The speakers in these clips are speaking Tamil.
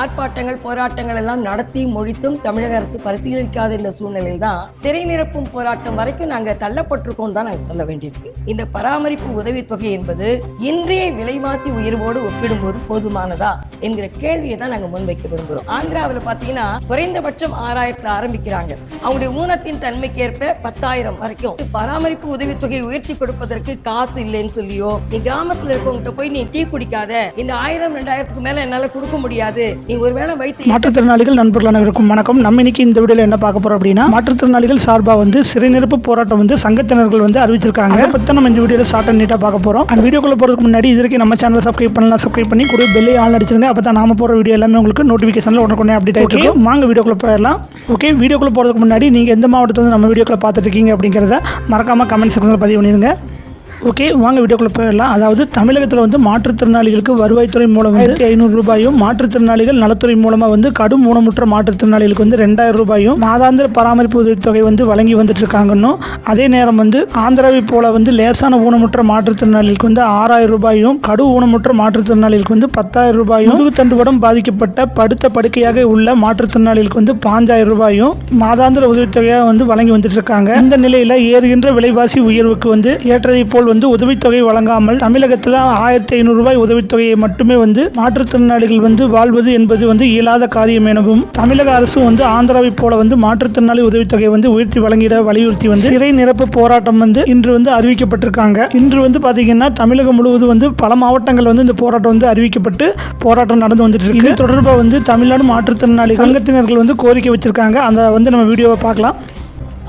ஆர்ப்பாட்டங்கள் போராட்டங்கள் எல்லாம் நடத்தி முடித்தும் தமிழக அரசு பரிசீலிக்காத இந்த சூழ்நிலையில் தான் சிறை நிரப்பும் போராட்டம் வரைக்கும் நாங்கள் தள்ளப்பட்டிருக்கோம் தான் நாங்கள் சொல்ல வேண்டியிருக்கு. இந்த பராமரிப்பு உதவித்தொகை என்பது இன்றைய விலைவாசி உயர்வோடு ஒப்பிடும்போது போதுமானதா என்கிற கேள்வியை தான் நாங்கள் முன்வைக்க விரும்புகிறோம் ஆந்திராவில் பார்த்தீங்கன்னா குறைந்தபட்சம் ஆறாயிரத்தில் ஆரம்பிக்கிறாங்க. அவங்களுடைய ஊனத்தின் தன்மைக்கேற்ப பத்தாயிரம் வரைக்கும். பராமரிப்பு உதவித்தொகை உயர்த்தி கொடுப்பதற்கு காசு இல்லைன்னு சொல்லியோ நீ கிராமத்தில் இருக்கவங்ககிட்ட போய் நீ டீ குடிக்காத. இந்த ஆயிரம் ரெண்டாயிரத்துக்கு மேல என்னால கொடுக்க முடியாது. மாற்றுத்திறனாளிகள் நண்பர்கள் அனைவருக்கும் வணக்கம். நம்ம இன்னைக்கு இந்த வீடியோல என்ன பார்க்க போறோம் அப்படின்னா மாற்றுத்திறனாளிகள் சார்பா வந்து சிறை நிரப்பு போராட்டம் வந்து சங்கத்தினர்கள் வந்து அறிவிச்சிருக்காங்க. அதை பத்தி நம்ம இந்த வீடியோல ஷார்ட் அண்ட் நீட்டா பார்க்க போறோம். அந்த வீடியோக்குள்ள போறதுக்கு முன்னாடி இது வரைக்கும் நம்ம சேனலை சப்ஸ்கிரைப் பண்ணலாம் சப்ஸ்கிரைப் பண்ணி கூட பெல்லை ஆன் அடிச்சிருங்க. அப்போ தான் நாம போற வீடியோ எல்லாமே உங்களுக்கு நோட்டிஃபிகேஷன்ல உடனே அப்டேட் ஆகிருக்கும் வாங்க வீடியோக்குள்ள போயிடலாம். ஓகே வீடியோக்குள்ள போறதுக்கு முன்னாடி நீங்க எந்த மாவட்டத்துல இருந்து நம்ம வீடியோக்குள்ள பார்த்துட்டு இருக்கீங்க அப்படிங்கிறத மறக்காம கமெண்ட் செக்ஷனில் பதிவு பண்ணிருங்க. ஓகே வாங்க வீடியோக்குள்ள போயிடலாம். அதாவது தமிழகத்தில் வந்து மாற்றுத்திறனாளிகளுக்கு வருவாய்த்துறை மூலம் வந்து ஐநூறு ரூபாயும் மாற்றுத்திறனாளிகள் நலத்துறை மூலமாக வந்து கடும் ஊனமுற்ற மாற்றுத்திறனாளிகளுக்கு வந்து ரெண்டாயிரம் ரூபாயும் மாதாந்திர பராமரிப்பு உதவித்தொகை வந்து வழங்கி வந்துட்டு இருக்காங்கன்னும் அதே நேரம் வந்து ஆந்திராவை போல வந்து லேசான ஊனமுற்ற மாற்றுத்திறனாளிகளுக்கு வந்து ஆறாயிரம் ரூபாயும் கடு ஊனமுற்ற மாற்றுத்திறனாளிகளுக்கு வந்து பத்தாயிரம் ரூபாயும் முதுகுத்தண்டுவடம் பாதிக்கப்பட்ட படுத்த படுக்கையாக உள்ள மாற்றுத்திறனாளிகளுக்கு வந்து பாஞ்சாயிரம் ரூபாயும் மாதாந்திர உதவித்தொகையாக வந்து வழங்கி வந்துட்டு இருக்காங்க இந்த நிலையில ஏறுகின்ற விலைவாசி உயர்வுக்கு வந்து ஏற்றதை போல் வந்து உதவித்தொகை வழங்காமல் தமிழகத்தில் ஆயிரத்தி ஐநூறு ரூபாய் உதவித்தொகையை மட்டுமே வந்து மாற்றுத்திறனாளிகள் வந்து வாழ்வது என்பது வந்து இயலாத காரியம் எனவும் தமிழக அரசும் வந்து ஆந்திராவைப் போல வந்து மாற்றுத்திறனாளி உதவித்தொகை வந்து உயர்த்தி வழங்கிட வலியுறுத்தி வந்து சிறை நிரப்பு போராட்டம் வந்து இன்று வந்து அறிவிக்கப்பட்டிருக்காங்க. இன்று வந்து பார்த்தீங்கன்னா தமிழகம் முழுவதும் வந்து பல மாவட்டங்கள் வந்து இந்த போராட்டம் வந்து அறிவிக்கப்பட்டு போராட்டம் நடந்து வந்துட்டு இருக்கு. இது தொடர்பாக வந்து தமிழ்நாடு மாற்றுத்திறனாளி சங்கத்தினர்கள் வந்து கோரிக்கை வச்சிருக்காங்க. அந்த வந்து நம்ம வீடியோவை பார்க்கலாம்.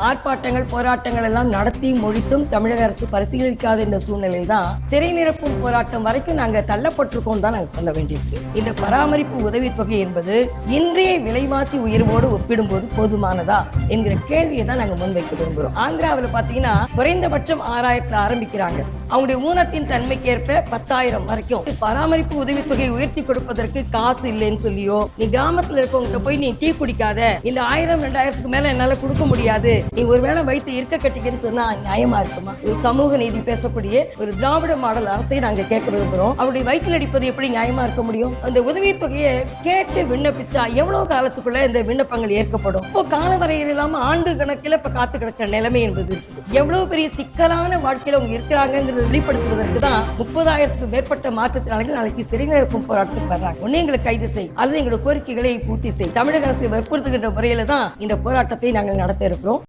ஆர்ப்பாட்டங்கள் போராட்டங்கள் எல்லாம் நடத்தி முடித்தும் தமிழக அரசு பரிசீலிக்காத இந்த சூழ்நிலையில் தான் சிறை நிரப்பும் போராட்டம் வரைக்கும் நாங்க தள்ளப்பட்டிருக்கோம் தான் நாங்க சொல்ல வேண்டியிருக்கு. இந்த பராமரிப்பு உதவித்தொகை என்பது இன்றைய விலைவாசி உயர்வோடு ஒப்பிடும்போது போதுமானதா என்கிற கேள்வியை தான் நாங்க முன்வைக்க விரும்புகிறோம் ஆந்திராவில் பாத்தீங்கன்னா குறைந்தபட்சம் ஆறாயிரத்துல ஆரம்பிக்கிறாங்க. அவங்களுடைய ஊனத்தின் தன்மைக்கேற்ப பத்தாயிரம் வரைக்கும். பராமரிப்பு உதவித்தொகை உயர்த்தி கொடுப்பதற்கு காசு இல்லைன்னு சொல்லியோ நீ கிராமத்துல இருக்கவங்ககிட்ட போய் நீ டீ குடிக்காத. இந்த ஆயிரம் ரெண்டாயிரத்துக்கு மேல என்னால கொடுக்க முடியாது. நீ ஒருவேளை வைத்து இருக்க கட்டிக்கன்னு சொன்னா நியாயமா இருக்குமா? ஒரு சமூக நீதி பேசக்கூடிய ஒரு திராவிட மாடல் அரசை நாங்க கேட்க விரும்புறோம் அவருடைய வயிற்றில் அடிப்பது எப்படி நியாயமா இருக்க முடியும்? அந்த உதவித்தொகையை கேட்டு விண்ணப்பிச்சா எவ்வளவு காலத்துக்குள்ள இந்த விண்ணப்பங்கள் ஏற்கப்படும்? இப்போ காலவரையில் இல்லாம ஆண்டு கணக்கில் இப்ப காத்து கிடக்கிற நிலைமை என்பது எவ்வளவு பெரிய சிக்கலான வாழ்க்கையில அவங்க இருக்கிறாங்கிறது வெளிப்படுத்துவதற்கு தான் முப்பதாயிரத்துக்கு மேற்பட்ட மாற்றுத்திறனாளிகள் நாளைக்கு சிறைநிரப்பும் போராட்டத்துக்கு வர்றாங்க. ஒன்னு எங்களை கைது செய் அல்லது எங்களோட கோரிக்கைகளை பூர்த்தி செய். தமிழக அரசு வற்புறுத்துகின்ற முறையில தான் இந்த போராட்டத்தை நாங்கள் நடத்த இருக்கிறோம்.